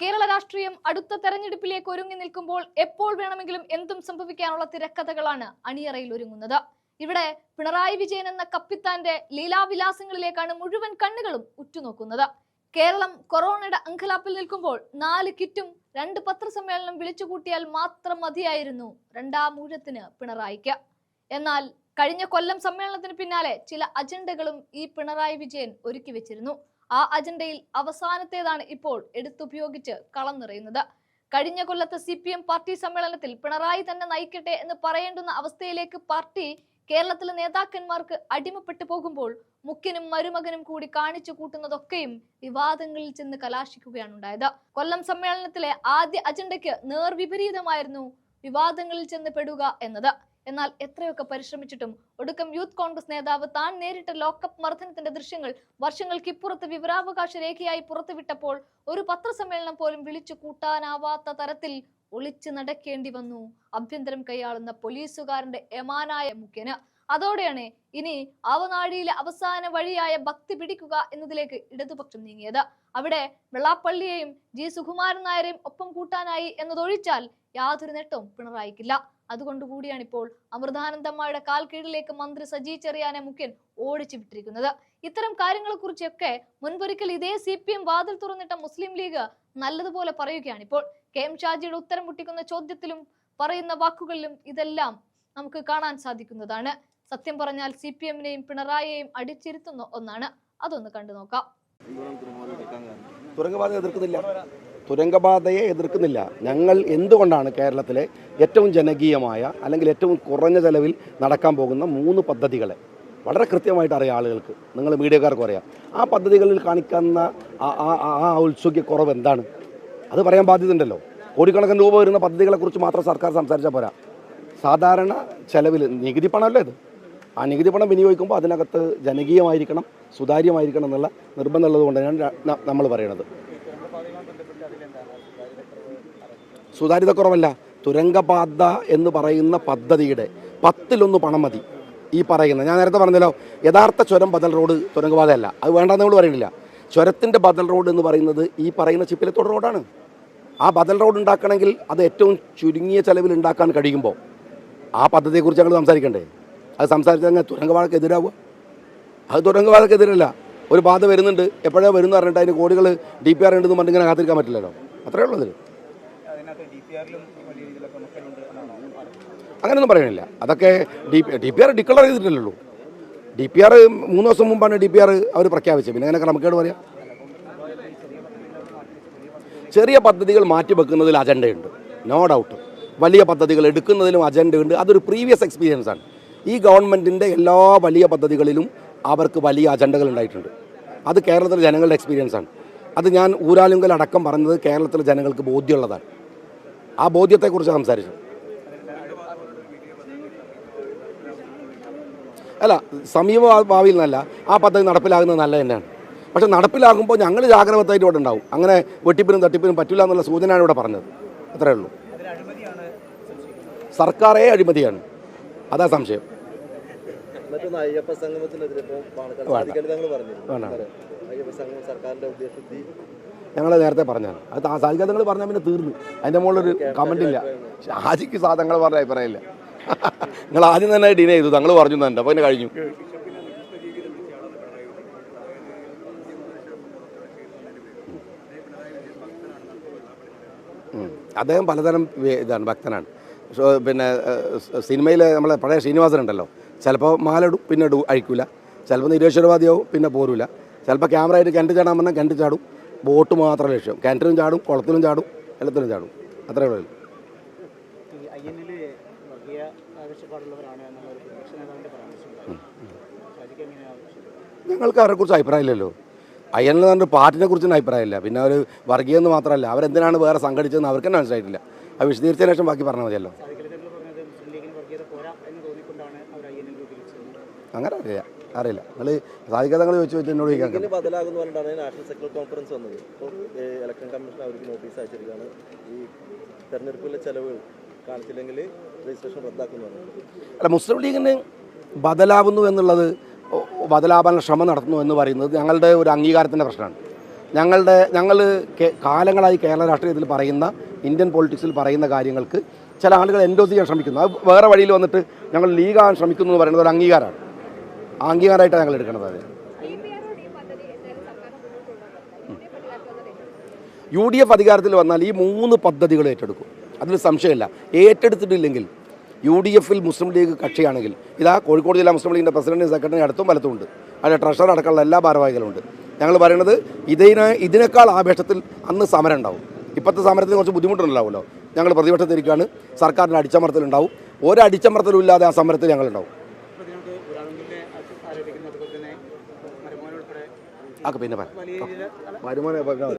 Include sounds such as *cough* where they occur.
കേരള രാഷ്ട്രീയം അടുത്ത തെരഞ്ഞെടുപ്പിലേക്ക് ഒരുങ്ങി നിൽക്കുമ്പോൾ എപ്പോൾ വേണമെങ്കിലും എന്തും സംഭവിക്കാനുള്ള തിരക്കഥകളാണ് അണിയറയിൽ ഒരുങ്ങുന്നത്. ഇവിടെ പിണറായി വിജയൻ എന്ന കപ്പിത്താന്റെ ലീലാവിലാസങ്ങളിലേക്കാണ് മുഴുവൻ കണ്ണുകളും ഉറ്റുനോക്കുന്നത്. കേരളം കൊറോണയുടെ അങ്കലാപ്പിൽ നിൽക്കുമ്പോൾ നാല് കിറ്റും രണ്ട് പത്രസമ്മേളനം വിളിച്ചുകൂട്ടിയാൽ മാത്രം മതിയായിരുന്നു രണ്ടാം ഊഴത്തിന് പിണറായിക്ക്. എന്നാൽ കഴിഞ്ഞ കൊല്ലം സമ്മേളനത്തിന് പിന്നാലെ ചില അജണ്ടകളും ഈ പിണറായി വിജയൻ ഒരുക്കി വെച്ചിരുന്നു. ആ അജണ്ടയിൽ അവസാനത്തേതാണ് ഇപ്പോൾ എടുത്തുപയോഗിച്ച് കളം നിറയുന്നത്. കഴിഞ്ഞ കൊല്ലത്തെ സി പി എം പാർട്ടി സമ്മേളനത്തിൽ പിണറായി തന്നെ നയിക്കട്ടെ എന്ന് പറയേണ്ടുന്ന അവസ്ഥയിലേക്ക് പാർട്ടി കേരളത്തിലെ നേതാക്കന്മാർക്ക് അടിമപ്പെട്ടു പോകുമ്പോൾ മുഖ്യനും മരുമകനും കൂടി കാണിച്ചു കൂട്ടുന്നതൊക്കെയും വിവാദങ്ങളിൽ ചെന്ന് കലാശിക്കുകയാണ് ഉണ്ടായത് കൊല്ലം സമ്മേളനത്തിലെ ആദ്യ അജണ്ടയ്ക്ക് നേർവിപരീതമായിരുന്നു വിവാദങ്ങളിൽ ചെന്ന് പെടുക എന്നത്. എന്നാൽ എത്രയൊക്കെ പരിശ്രമിച്ചിട്ടും ഒടുക്കം യൂത്ത് കോൺഗ്രസ് നേതാവ് താൻ നേരിട്ട ലോക്കപ്പ് മർദ്ദനത്തിന്റെ ദൃശ്യങ്ങൾ വർഷങ്ങൾക്കിപ്പുറത്ത് വിവരാവകാശ രേഖയായി പുറത്തുവിട്ടപ്പോൾ ഒരു പത്രസമ്മേളനം പോലും വിളിച്ചു കൂട്ടാനാവാത്ത തരത്തിൽ ഒളിച്ചു നടക്കേണ്ടി വന്നു. അഭ്യന്തരം കൈയാളുന്ന പോലീസുകാരന്റെ യമാനായ മുഖ്യന് അതോടെയാണ് ഇനി ആവനാഴിയിലെ അവസാന വഴിയായ ഭക്തി പിടിക്കുക എന്നതിലേക്ക് ഇടതുപക്ഷം നീങ്ങിയത്. അവിടെ വെള്ളാപ്പള്ളിയെയും ജി സുകുമാരൻ നായരെയും ഒപ്പം കൂട്ടാനായി എന്നതൊഴിച്ചാൽ യാതൊരു നേട്ടവും പിണറായിക്കില്ല. അതുകൊണ്ടുകൂടിയാണ് ഇപ്പോൾ അമൃതാനന്ദമ്മയുടെ കാൽ കീഴിലേക്ക് മന്ത്രി സജി ചെറിയാനെ മുഖ്യൻ ഓടിച്ചു വിട്ടിരിക്കുന്നത്. ഇത്തരം കാര്യങ്ങളെക്കുറിച്ചൊക്കെ മുൻപൊരിക്കൽ ഇതേ സി പി എം വാതിൽ തുറന്നിട്ട മുസ്ലിം ലീഗ് നല്ലതുപോലെ പറയുകയാണ് ഇപ്പോൾ. കെ എം ഷാജിയുടെ ഉത്തരം മുട്ടിക്കുന്ന ചോദ്യത്തിലും പറയുന്ന വാക്കുകളിലും ഇതെല്ലാം നമുക്ക് കാണാൻ സാധിക്കുന്നതാണ്. സത്യം പറഞ്ഞാൽ സി പി എമ്മിനെയും പിണറായിയെയും അടിച്ചിരുത്തുന്ന ഒന്നാണ്. അതൊന്ന് കണ്ടു നോക്കാം തുരങ്കപാത എതിർക്കുന്നില്ല. തുരങ്കപാതയെ എതിർക്കുന്നില്ല. ഞങ്ങൾ എന്തുകൊണ്ടാണ് കേരളത്തിലെ ഏറ്റവും ജനകീയമായ അല്ലെങ്കിൽ ഏറ്റവും കുറഞ്ഞ ചെലവിൽ നടക്കാൻ പോകുന്ന മൂന്ന് പദ്ധതികളെ? വളരെ കൃത്യമായിട്ട് അറിയാം ആളുകൾക്ക്. നിങ്ങൾ മീഡിയക്കാർക്ക് അറിയാം ആ പദ്ധതികളിൽ കാണിക്കുന്ന ആ ഔത്സുക്യക്കുറവ് എന്താണ്? അത് പറയാൻ ബാധ്യതയുണ്ടല്ലോ കോടിക്കണക്കിന് രൂപ വരുന്ന പദ്ധതികളെക്കുറിച്ച് മാത്രം സർക്കാർ സംസാരിച്ചാൽ പോരാ. സാധാരണ ചെലവിൽ നികുതി പണമല്ലേ ഇത്? ആ നികുതി പണം വിനിയോഗിക്കുമ്പോൾ അതിനകത്ത് ജനകീയമായിരിക്കണം സുതാര്യമായിരിക്കണം എന്നുള്ള നിർബന്ധമുള്ളത് കൊണ്ടാണ് നമ്മൾ പറയുന്നത് സുതാര്യതക്കുറവല്ല തുരങ്കപാത എന്ന് പറയുന്ന പദ്ധതിയുടെ പത്തിലൊന്ന് പണം മതി. ഈ പറയുന്ന ഞാൻ നേരത്തെ പറഞ്ഞല്ലോ യഥാർത്ഥ ചുരം ബദൽ റോഡ് തുരങ്കപാതയല്ല. അത് വേണ്ടെന്ന് നമ്മൾ പറയുന്നില്ല. ചുരത്തിന്റെ ബദൽ റോഡ് എന്ന് പറയുന്നത് ഈ പറയുന്ന ചിപ്പിലത്തോട് റോഡാണ്. ആ ബദൽ റോഡ് ഉണ്ടാക്കണമെങ്കിൽ അത് ഏറ്റവും ചുരുങ്ങിയ ചെലവിൽ ഉണ്ടാക്കാൻ കഴിയുമ്പോൾ ആ പദ്ധതിയെക്കുറിച്ച് ഞങ്ങൾ സംസാരിക്കണ്ടേ? അത് സംസാരിച്ചാൽ അങ്ങനെ തുരങ്കപാതക്ക് എതിരാവുക. അത് തുരങ്കപാതക്ക് എതിരല്ല. ഒരു ബാധ വരുന്നുണ്ട്. എപ്പോഴാണ് വരുന്ന പറഞ്ഞിട്ട് അതിന് കോടികൾ ഡി പി ആർ ഉണ്ടെന്ന് പറഞ്ഞിങ്ങനെ കാത്തിരിക്കാൻ പറ്റില്ലല്ലോ. അത്രേ ഉള്ളൂ അതിൽ അതിനകത്ത് ഡി പി ആറിലും വലിയ രീതിയിലൊക്കെ മുക്കലുണ്ട് എന്നാണോ അങ്ങനെയൊന്നും പറയണില്ല അതൊക്കെ D D P R declare ചെയ്തിട്ടില്ലല്ലോ. ഡി പി ആർ മൂന്ന് ദിവസം മുമ്പാണ് ഡി പി ആർ അവർ പ്രഖ്യാപിച്ചത്. പിന്നെ അങ്ങനെ ക്രമക്കേട് പറയാം? ചെറിയ പദ്ധതികൾ മാറ്റിവെക്കുന്നതിൽ അജണ്ടയുണ്ട്. നോ ഡൗട്ട് വലിയ പദ്ധതികൾ എടുക്കുന്നതിലും അജണ്ടയുണ്ട്. അതൊരു പ്രീവിയസ് എക്സ്പീരിയൻസ് ആണ്. ഈ ഗവൺമെന്റിന്റെ എല്ലാ വലിയ പദ്ധതികളിലും അവർക്ക് വലിയ അജണ്ടകൾ ഉണ്ടായിട്ടുണ്ട്. അത് കേരളത്തിലെ ജനങ്ങളുടെ എക്സ്പീരിയൻസ് ആണ്. അത് ഞാൻ ഊരാലുങ്കൽ അടക്കം പറഞ്ഞത് കേരളത്തിലെ ജനങ്ങൾക്ക് ബോധ്യമുള്ളതാണ്. ആ ബോധ്യത്തെക്കുറിച്ച് സംസാരിച്ചു. അല്ല സമീപ ഭാവിയിൽ നിന്നല്ല ആ പദ്ധതി നടപ്പിലാകുന്നത് നല്ലത് തന്നെയാണ്. പക്ഷെ നടപ്പിലാകുമ്പോൾ ഞങ്ങൾ ജാഗ്രതയായിട്ട് ഇവിടെ ഉണ്ടാവും. അങ്ങനെ വെട്ടിപ്പിനും തട്ടിപ്പിനും പറ്റില്ല എന്നുള്ള സൂചനയാണ് ഇവിടെ പറഞ്ഞത്. അത്രേ ഉള്ളൂ. സർക്കാരേ അഴിമതിയാണ്. അതാ സംശയം. അയ്യപ്പ സംഗമത്തിനെതിരെ വേണ്ട. അയ്യപ്പ സംഗമം സർക്കാരിന്റെ ഉദ്ദേശശുദ്ധി ഞങ്ങൾ നേരത്തെ പറഞ്ഞാണ് അത് സാധിക്കാതെ നിങ്ങൾ പറഞ്ഞാൽ പിന്നെ തീർന്നു. അതിന്റെ മുകളിലൊരു കമന്റ് ഇല്ല. ഷാജിക്ക് സാ തങ്ങൾ പറഞ്ഞ അഭിപ്രായമില്ല. *laughs* നിങ്ങൾ ആദ്യം തന്നെ ഡിനേ ചെയ്തു. തങ്ങൾ പറഞ്ഞു തന്നെ. അപ്പോൾ പിന്നെ കഴിഞ്ഞു. അദ്ദേഹം പലതരം ഇതാണ് ഭക്തനാണ്. പിന്നെ സിനിമയിൽ നമ്മളെ പഴയ ശ്രീനിവാസൻ ഉണ്ടല്ലോ. ചിലപ്പോൾ മാലടും പിന്നെ അഴിക്കില്ല അഴിക്കൂല. ചിലപ്പോൾ നിരീശ്വരവാദിയാവും പിന്നെ പോരൂല. ചിലപ്പോൾ ക്യാമറ ആയിട്ട് കണ്ടു ചാടാൻ പറഞ്ഞാൽ കണ്ടു ചാടും. ബോട്ട് മാത്രം ലക്ഷ്യം. കിണറ്റിലും ചാടും കുളത്തിലും ചാടും എല്ലാത്തിലും ചാടും. അത്രേ ഉള്ളൂ. വർഗീയ ഞങ്ങൾക്ക് അവരെക്കുറിച്ച് അഭിപ്രായമില്ലല്ലോ. അയ്യനിൽ പറഞ്ഞ പാർട്ടിനെ കുറിച്ചൊന്നും അഭിപ്രായമില്ല. പിന്നെ അവർ വർഗീയെന്ന് മാത്രമല്ല അവരെന്തിനാണ് വേറെ സംഘടിച്ചതെന്ന് അവർക്ക് തന്നെ മനസ്സിലായിട്ടില്ല. അത് വിശദീകരിച്ചതിന് ശേഷം ബാക്കി പറഞ്ഞാൽ മതിയല്ലോ. എന്ന് അങ്ങനെ അറിയില്ല അറിയില്ല. നിങ്ങൾ സാധിക്കാതെ നിങ്ങൾ ചോദിച്ചു എന്നോട് ചോദിക്കാൻ ഇതിന് ബദലാകുന്ന പറഞ്ഞിട്ടാണ് നാഷണൽ കോൺഫറൻസ് വന്നത്. ഇപ്പോൾ ഇലക്ഷൻ കമ്മീഷൻ അവർക്ക് നോട്ടീസ് അയച്ചിരിക്കുകയാണ്. ഈ തെരഞ്ഞെടുപ്പിലെ ചെലവുകൾ കാണിച്ചില്ലെങ്കിൽ രജിസ്ട്രേഷൻ റദ്ദാക്കുന്നു അല്ല മുസ്ലിം ലീഗിന് ബദലാവുന്നു എന്നുള്ളത് ബദലാവാൻ ശ്രമം നടത്തുന്നു എന്ന് പറയുന്നത് ഞങ്ങളുടെ ഒരു അംഗീകാരത്തിന്റെ പ്രശ്നമാണ്. ഞങ്ങളുടെ ഞങ്ങൾ കാലങ്ങളായി കേരള രാഷ്ട്രീയത്തിൽ പറയുന്ന ഇന്ത്യൻ പൊളിറ്റിക്സിൽ പറയുന്ന കാര്യങ്ങൾക്ക് ചില ആളുകൾ എൻഡോസ് ചെയ്യാൻ ശ്രമിക്കുന്നു. അത് വേറെ വഴിയിൽ വന്നിട്ട് ഞങ്ങൾ ലീഗാകാൻ ശ്രമിക്കുന്നു എന്ന് പറയുന്നത് ഒരു അംഗീകാരമാണ്. അംഗീകാരമായിട്ടാണ് ഞങ്ങൾ എടുക്കുന്നത് അത്. യു ഡി എഫ് അധികാരത്തിൽ വന്നാൽ ഈ മൂന്ന് പദ്ധതികൾ ഏറ്റെടുക്കും. അതിൽ സംശയമില്ല. ഏറ്റെടുത്തിട്ടില്ലെങ്കിൽ യു ഡി എഫിൽ മുസ്ലിം ലീഗ് കക്ഷിയാണെങ്കിൽ ഇതാ കോഴിക്കോട് ജില്ലാ മുസ്ലിം ലീഗിന്റെ പ്രസിഡന്റ് സെക്രട്ടറി അടുത്തും വലത്തുമുണ്ട്. അതിന്റെ ട്രഷർ അടക്കമുള്ള എല്ലാ ഭാരവാഹികളും ഉണ്ട് ഞങ്ങൾ പറയുന്നത് ഇതിനെ ഇതിനേക്കാൾ ആവേശത്തിൽ അന്ന് സമരം ഉണ്ടാവും. ഇപ്പോഴത്തെ സമരത്തിന് കുറച്ച് ബുദ്ധിമുട്ടുണ്ടാവുമല്ലോ. ഞങ്ങൾ പ്രതിപക്ഷത്തിരിക്കുകയാണ്. സർക്കാരിന്റെ അടിച്ചമർത്തലുണ്ടാവും. ഒരു ഇല്ലാതെ ആ സമരത്തിൽ ഞങ്ങളുണ്ടാവും. ஆக போய் என்ன பாரு